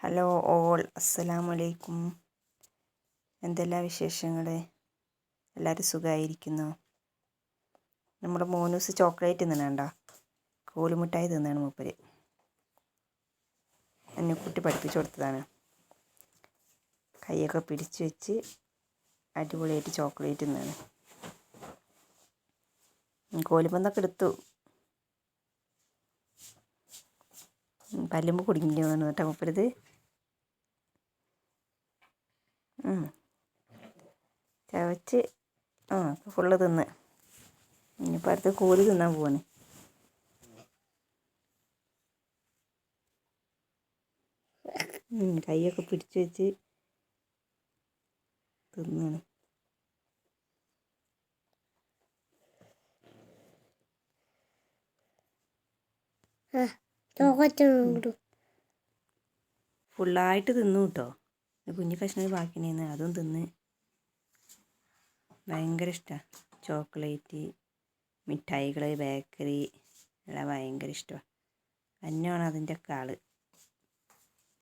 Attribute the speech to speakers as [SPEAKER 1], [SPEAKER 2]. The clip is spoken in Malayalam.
[SPEAKER 1] ഹലോ ഓൾ അസ്സലാമു അലൈക്കും എന്തെല്ലാം വിശേഷങ്ങൾ എല്ലാവരും സുഖമായിരിക്കുന്നു നമ്മുടെ മോനൂസ് ചോക്ലേറ്റ് തിന്നണണ്ട? കോലുമിഠായി തിന്നാണ് മൂപ്പര്. എന്നെ കുട്ടി പഠിപ്പിച്ചു കൊടുത്തതാണ്. കൈയൊക്കെ പിടിച്ചു വെച്ച് അടിപൊളിയായിട്ട് ചോക്ലേറ്റ് തിന്നാണ്. കോലുമന്നൊക്കെ എടുത്തു. പല്ലുമ്പ് കുടുങ്ങി വന്നു കേട്ടോ മൂപ്പരത്. ചവച്ച് ആ ഫുള്ള് തിന്ന്. ഇനിയിപ്പോൾ അടുത്ത് കൂലി തിന്നാൻ പോവാണ്. കൈയൊക്കെ പിടിച്ച് വെച്ച് തിന്നാണ്. ഫുള്ളായിട്ട് തിന്നു കേട്ടോ. കുഞ്ഞു ബാക്കി ബാക്കിനേന്ന് അതും തിന്ന്. ഭയങ്കര ഇഷ്ടമാണ് ചോക്ലേറ്റ് മിഠായികൾ ബേക്കറി എല്ലാം ഭയങ്കര ഇഷ്ടമാണ് തന്നെയാണ് അതിന്റെ ഒക്കെ ആൾ.